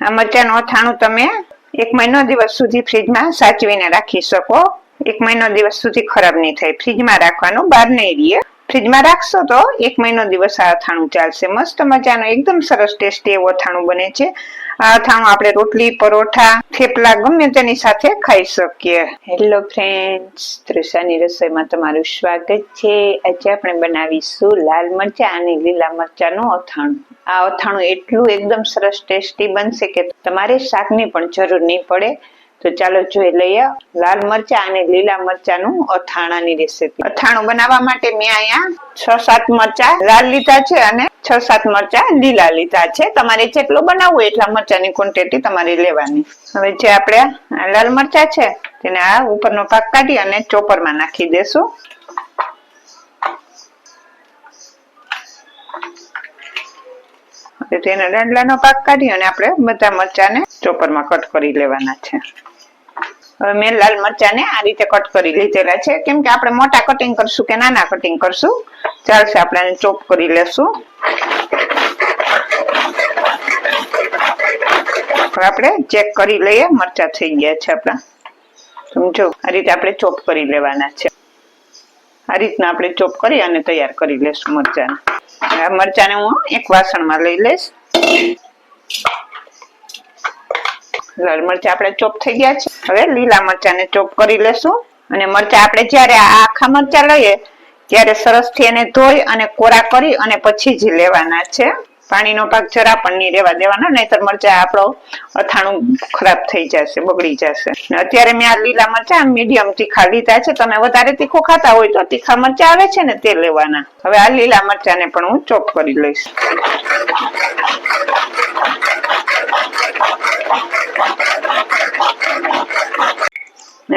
આ મરચાનું અથાણું તમે એક મહિનો દિવસ સુધી ફ્રીજમાં સાચવીને રાખી શકો. એક મહિનો દિવસ સુધી ખરાબ નહીં થાય. ફ્રીજમાં રાખવાનું બહાર નહીં રહીએ. ફ્રીજમાં રાખશો તો એક મહિનો દિવસ આ અથાણું ચાલશે. મસ્ત મજાનું, એકદમ સરસ ટેસ્ટી એવું અથાણું બને છે. આ અથાણું આપણે રોટલી, પરોઠા, થેપલા ગમે તેની સાથે ખાઈ શકીએ. હેલો ફ્રેન્ડ્સ તૃષાની રસોઈમાં તમારું સ્વાગત છે. આજે આપણે બનાવીશું લાલ મરચા અને લીલા મરચાનું અથાણું. આ અથાણું એટલું એકદમ સરસ ટેસ્ટી બનશે કે તમારે શાકની પણ જરૂર નહીં પડે. તો ચાલો જોઈ લઈએ લાલ મરચા અને લીલા મરચાનું અથાણાની રેસીપી અથાણું બનાવવા માટે મેં અહીંયા છ સાત મરચા લાલ લીધા છે અને છ, સાત મરચા લીલા લીધા છે. તમારે જેટલું બનાવવું એટલા મરચાની ક્વોન્ટિટી તમારે લેવાની. હવે જે આપણે લાલ મરચા છે, તેને આ ઉપરનો ભાગ કાઢી અને ચોપરમાં નાખી દેશું. તેને દાંડલાનો પાક કાઢી અને આપણે બધા મરચાને ચોપરમાં કટ કરી લેવાના છે. હવે મેં લાલ મરચાને આ રીતે કટ કરી લીધેલા છે. કેમ કે આપણે મોટા કટિંગ કરશું કે નાના કટિંગ કરશું? ચાલશે, આપણે ચોપ કરી લેશું. હવે આપણે ચેક કરી લઈએ, મરચા થઈ ગયા છે આપણા. સમજો? આ રીતે આપણે ચોપ કરી લેવાના છે. આ રીતના આપણે ચોપ કરી અને તૈયાર કરી લેશું મરચાને. આ મરચાને હું એક વાસણમાં લઈ લઈશ. લાલ મરચા આપણે ચોપ થઈ ગયા છે. હવે લીલા મરચાને ચોપ કરી લેશું અને મરચા આપણે જ્યારે આખા મરચા લઈએ, ત્યારે સરસથી એને ધોઈ અને કોરા કરી અને પછી જ લેવાના છે. પાણીનો પાક જરા પણ નહીં રહેવા દેવાનો, નહીતર મરચા આપણો અથાણું ખરાબ થઈ જશે, બગડી જશે. અત્યારે મેં આ લીલા મરચા મીડિયમ તીખા લીધા છે. તમે વધારે તીખું ખાતા હોય તો તીખા મરચા આવે છે ને તે લેવાના. હવે આ લીલા મરચાને પણ હું ચોપ કરી લઈશ.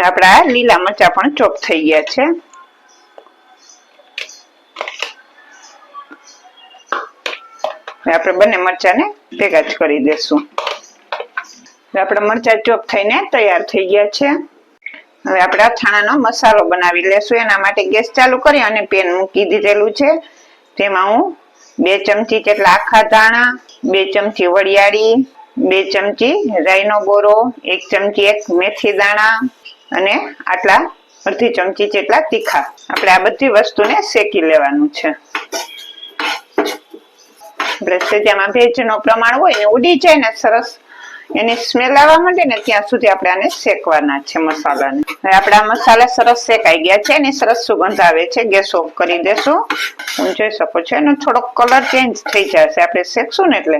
આપણા લીલા મરચા પણ ચોપ થઈ ગયા છે. આપણે બંને મરચાને ભેગા જ કરી દેશું. આપણા મરચા ચોપ થઈને તૈયાર થઈ ગયા છે. હવે આપણે અથાણાનો મસાલો બનાવી લેશું. એના માટે ગેસ ચાલુ કરી અને પેન મૂકી દીધેલું છે. તેમાં હું બે ચમચી જેટલા આખા ધાણા, બે ચમચી વરિયાળી, બે ચમચી રાઈનો ગોરો, એક ચમચી એક મેથી દાણા અને આટલા અડધી ચમચી જેટલા તીખા. આપણે આ બધી વસ્તુને શેકી લેવાનું છે. સેજામાં ભેજનું પ્રમાણ હોય ને ઉડી જાય ને સરસ. એની સ્મેલ આવવા માંડે ને ત્યાં સુધી આપણે આને શેકવાના છે મસાલાને. હવે આપણા મસાલા સરસ શેકાઈ ગયા છે એની સરસ સુગંધ આવે છે. ગેસ ઓફ કરી દેશું. હું જોઈ શકો છો. એનો થોડોક કલર ચેન્જ થઈ જશે. આપણે શેકશું ને એટલે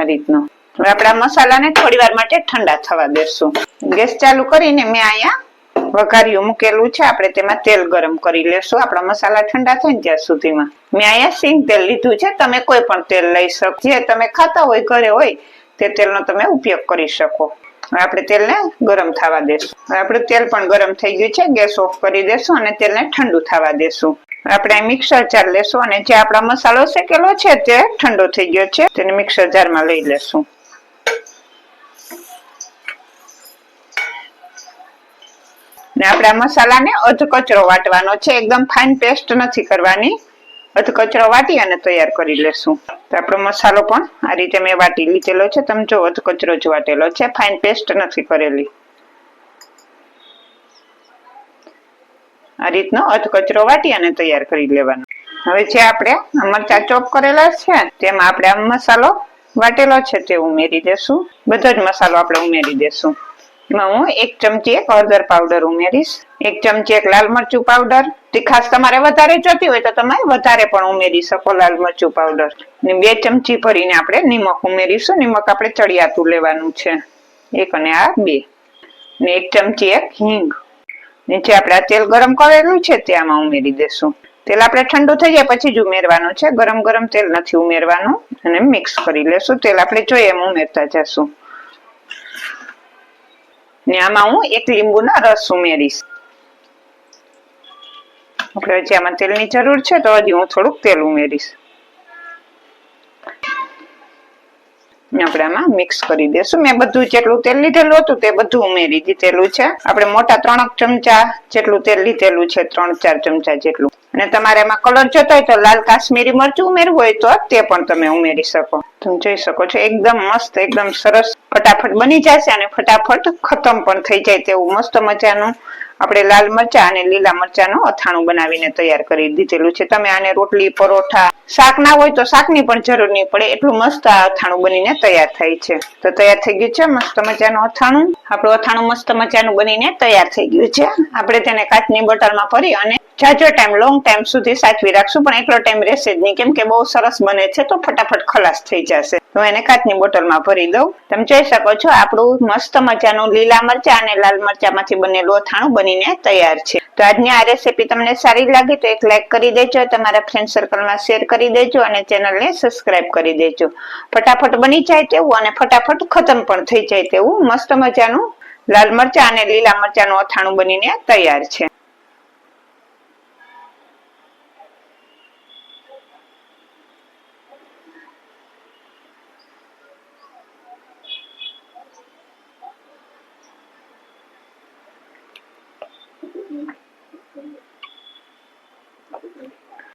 આ રીતનો. હવે આપણા મસાલાને થોડી વાર માટે ઠંડા થવા દેશું. ગેસ ચાલુ કરીને મેં અહીંયા વઘાર્યું મૂકેલું છે, આપણે તેમાં તેલ ગરમ કરી લેશું. આપણા મસાલા ઠંડા થાય ત્યાં સુધીમાં. મેં સિંગ તેલ લીધું છે, તમે કોઈ પણ તેલ લઈ શકો. જે તમે ખાતા હોય, ઘરે હોય, તે તેલનો તમે ઉપયોગ કરી શકો. આપણે તેલને ગરમ થવા દેશું. આપણું તેલ પણ ગરમ થઈ ગયું છે, ગેસ ઓફ કરી દેશું અને તેલને ઠંડુ થવા દેશું. આપણે મિક્સર જાર લેશું અને જે આપણા મસાલો શેકેલો છે, તે ઠંડો થઈ ગયો છે, તેને મિક્સર જારમાં લઈ લેશું. આપણે આ મસાલાને અધ કચરો વાટવાનો છે. એકદમ ફાઇન પેસ્ટ નથી કરવાની. અધ વાટી અને તૈયાર કરી લેશું. તો આપણો મસાલો પણ આ રીતે મેં વાટી લીધેલો છે. તમે જો અધ જ વાટેલો છે. ફાઇન પેસ્ટ નથી કરેલી. આ રીતનો અધ કચરો વાટી અને તૈયાર કરી લેવાનો. હવે જે આપણે મરચા ચોપ કરેલા છે, તેમાં આપણે આ મસાલો વાટેલો છે તે ઉમેરી દેશું. બધો જ મસાલો આપણે ઉમેરી દેશું. એમાં હું એક ચમચી એક હળદર પાવડર ઉમેરીશ. એક ચમચી એક લાલ મરચું પાવડર તીખાશ તમારે વધારે જોતી હોય તો તમે વધારે પણ ઉમેરી શકો લાલ મરચું પાવડર ને બે ચમચી ભરીને આપણે નિમક ઉમેરીશું. નિમક આપણે ચડિયાતું લેવાનું છે. એક અને આ બે. ને એક ચમચી એક હિંગ. નીચે આપણે આ તેલ ગરમ કરેલું છે તે આમાં ઉમેરી દેશું. તેલ આપણે ઠંડુ થઈ જાય પછી જ ઉમેરવાનું છે. ગરમ ગરમ તેલ નથી ઉમેરવાનું. અને મિક્સ કરી લેશું. તેલ આપણે જોઈએ એમ ઉમેરતા જશું. ને આમાં હું એક લીંબુનો રસ ઉમેરીશ. આપણે હજી આમાં તેલની જરૂર છે તો હજી હું થોડુંક તેલ ઉમેરીશ. આપણે આમાં મિક્સ કરી દેશું. મેં બધું જેટલું તેલ લીધેલું હતું તે બધું ઉમેરી દીધેલું છે. આપણે મોટા ત્રણક ચમચા જેટલું તેલ લીધેલું છે, ત્રણ ચાર ચમચા જેટલું. અને તમારે એમાં કલર જોતો હોય તો લાલ કાશ્મીરી મરચું ઉમેરવું હોય તો તે પણ તમે ઉમેરી શકો. તમે જોઈ શકો છો, એકદમ મસ્ત, એકદમ સરસ ફટાફટ બની જશે અને ફટાફટ ખતમ પણ થઈ જાય તેવું મસ્ત મજાનું આપણે લાલ મરચા અને લીલા મરચાનું અથાણું બનાવીને તૈયાર કરી દીધેલું છે. તમે આને રોટલી, પરોઠા, શાક ના હોય તો શાકની પણ જરૂર નહીં પડે. એટલું મસ્ત આ અથાણું બનીને તૈયાર થાય છે. તો તૈયાર થઈ ગયું છે મસ્ત મજાનું અથાણું. આપણું અથાણું મસ્ત મજાનું બનીને તૈયાર થઈ ગયું છે. આપણે તેને કાચની બોટલમાં ભરી અને જાજો ટાઈમ, લોંગ ટાઈમ સુધી સાચવી રાખશું. પણ એટલો ટાઈમ રહેશે જ નહીં. કેમ કે બહુ સરસ બને છે તો ફટાફટ ખલાસ થઈ જશે. તો એને કાચની બોટલમાં ભરી દઉં. તમે જોઈ શકો છો આપણું મસ્ત મજાનું લીલા મરચા અને લાલ મરચામાંથી બનેલું અથાણું બનીને તૈયાર છે. તો આજની આ રેસીપી તમને સારી લાગી તો એક લાઈક કરી દેજો, તમારા ફ્રેન્ડ સર્કલમાં શેર કરી દેજો અને ચેનલને સબસ્ક્રાઇબ કરી દેજો. ફટાફટ બની જાય તેવું અને ફટાફટ ખતમ પણ થઈ જાય તેવું મસ્ત મજાનું લાલ મરચા અને લીલા મરચાનું અથાણું બનીને તૈયાર છે.